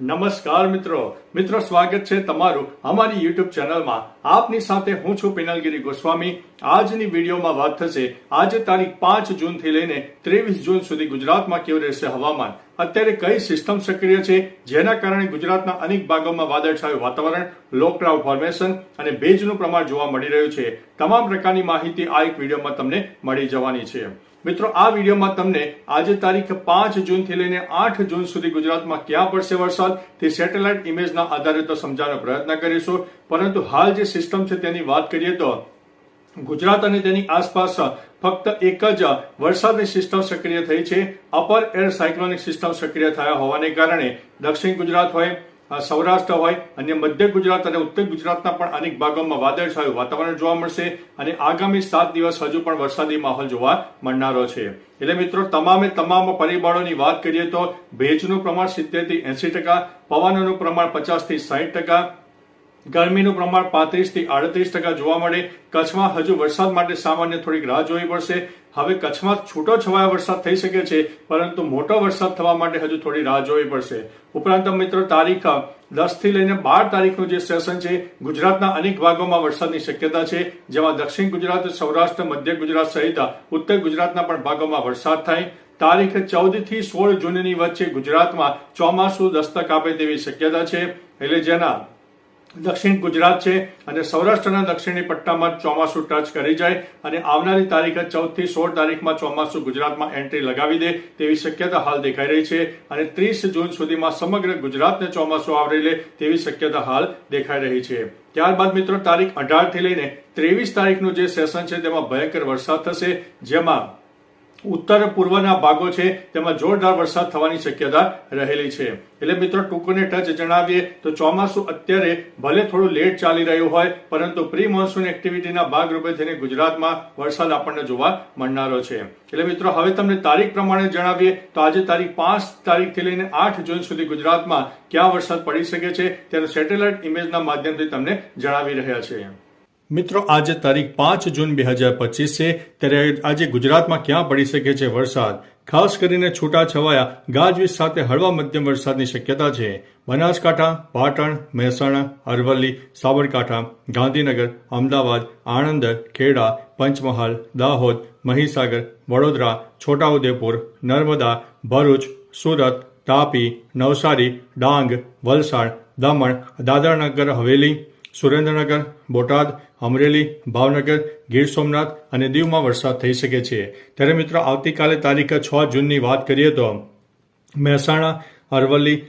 નમસ્કાર મિત્રો. મિત્રો, સ્વાગત છે તમારું અમારી યુટ્યુબ ચેનલમાં. આપની સાથે હું છું પિનલગીરી ગોસ્વામી. આજની વિડીયોમાં વાત થશે. આજે તારીખ પાંચ જૂનથી લઈને ત્રેવીસ જૂન સુધી ગુજરાતમાં કેવું રહેશે હવામાન? અત્યારે કઈ સિસ્ટમ સક્રિય છે? જેના કારણે ગુજરાતના અનેક ભાગોમાં વાદળછાયું વાતાવરણ, લોકડાઉન ફોર્મેશન અને ભેજનું પ્રમાણ જોવા મળી રહ્યું છે. તમામ પ્રકારની માહિતી આ એક વિડીયોમાં તમને મળી જવાની છે. મિત્રો, આ વિડીયોમાં તમને આજે તારીખ પાંચ જૂનથી લઈને આઠ જૂન સુધી ગુજરાતમાં ક્યાં પડશે વરસાદ તે સેટેલાઇટ ઇમેજના આધારે તો સમજાવવાનો પ્રયત્ન કરીશું. પરંતુ હાલ જે સિસ્ટમ છે તેની વાત કરીએ તો ગુજરાત અને તેની આસપાસ ફક્ત એક જ વરસાદની સિસ્ટમ સક્રિય થઈ છે. અપર એર સાયક્લોનિક સિસ્ટમ સક્રિય થયા હોવાને કારણે દક્ષિણ ગુજરાત હોય સૌરાષ્ટ્ર હોય અને મધ્ય ગુજરાત અને ઉત્તર ગુજરાતના પણ અનેક ભાગોમાં વાદળછાયું વાતાવરણ જોવા મળશે અને આગામી સાત દિવસ હજુ પણ વરસાદી માહોલ જોવા મળનારો છે. એટલે મિત્રો, તમામે તમામ પરિબળોની વાત કરીએ તો ભેજનું પ્રમાણ સિત્તેરથી એસી ટકા, પવનનું પ્રમાણ પચાસથી સાહીઠ ટકા ગરમીનું પ્રમાણ પાંત્રીસથી આડત્રીસ ટકા જોવા મળે. કચ્છમાં હજુ વરસાદ માટે સામાન્ય થોડીક રાહ જોવી પડશે. હવે કચ્છમાં છૂટો છવાયો વરસાદ થઈ શકે છે, પરંતુ મોટો વરસાદ થવા માટે હજુ થોડી રાહ જોવી પડશે. ઉપરાંત મિત્રો, તારીખ દસથી લઈને બાર તારીખનું જે સેશન છે, ગુજરાતના અનેક ભાગોમાં વરસાદની શક્યતા છે. જેમાં દક્ષિણ ગુજરાત, સૌરાષ્ટ્ર, મધ્ય ગુજરાત સહિત ઉત્તર ગુજરાતના પણ ભાગોમાં વરસાદ થાય. તારીખ ચૌદથી સોળ જૂનની વચ્ચે ગુજરાતમાં ચોમાસું દસ્તક આપે તેવી શક્યતા છે. એટલે જેના દક્ષિણ ગુજરાત છે અને સૌરાષ્ટ્રના દક્ષિણી પટ્ટામાં ચોમાસું ટચ કરી જાય અને આવનારી તારીખ ચૌદથી સોળ તારીખમાં ચોમાસું ગુજરાતમાં એન્ટ્રી લગાવી દે તેવી શક્યતા હાલ દેખાઈ રહી છે અને ત્રીસ જૂન સુધીમાં સમગ્ર ગુજરાતને ચોમાસું આવરી લે તેવી શક્યતા હાલ દેખાઈ રહી છે. ત્યારબાદ મિત્રો તારીખ અઢારથી લઈને ત્રેવીસ તારીખનું જે સેશન છે તેમાં ભયંકર વરસાદ થશે, જેમાં ઉત્તર પૂર્વના ભાગો છે, તેમાં જોરદાર વરસાદ થવાની શક્યતા રહેલી છે. એટલે મિત્રો, ટૂંકોને ટચ જણાવીએ તો ચોમાસું અત્યારે ભલે થોડું લેટ ચાલી રહ્યું હોય, પરંતુ પ્રી મોન્સૂન એક્ટિવિટીના ભાગરૂપે થઈને ગુજરાતમાં વરસાદ આપણને જોવા મળનારો છે. એટલે મિત્રો, હવે તમને તારીખ પ્રમાણે જણાવીએ તો આજે તારીખ પાંચ તારીખથી લઈને આઠ જૂન સુધી ગુજરાતમાં ક્યાં વરસાદ પડી શકે છે તેનું સેટેલાઇટ ઇમેજના માધ્યમથી તમને જણાવી રહ્યા છે મિત્રો, આજે તારીખ પાંચ જૂન બે હજાર પચીસ છે ત્યારે આજે ગુજરાતમાં ક્યાં પડી શકે છે વરસાદ? ખાસ કરીને છૂટાછવાયા ગાજવીજ સાથે હળવા મધ્યમ વરસાદની શક્યતા છે. બનાસકાંઠા, પાટણ, મહેસાણા, અરવલ્લી, સાબરકાંઠા, ગાંધીનગર, અમદાવાદ, આણંદ, ખેડા, પંચમહાલ, દાહોદ, મહીસાગર, વડોદરા, છોટાઉદેપુર, નર્મદા, ભરૂચ, સુરત, તાપી, નવસારી, ડાંગ, વલસાડ, દમણ, દાદરાનગર, હવેલી સુરેન્દ્રનગર, બોટાદ, અમરેલી, ભાવનગર, ગીર સોમનાથ અને દીવમાં વરસાદ થઈ શકે છે. ત્યારે મિત્રો, આવતીકાલે તારીખ છ જૂનની વાત કરીએ તો મહેસાણા, અરવલ્લી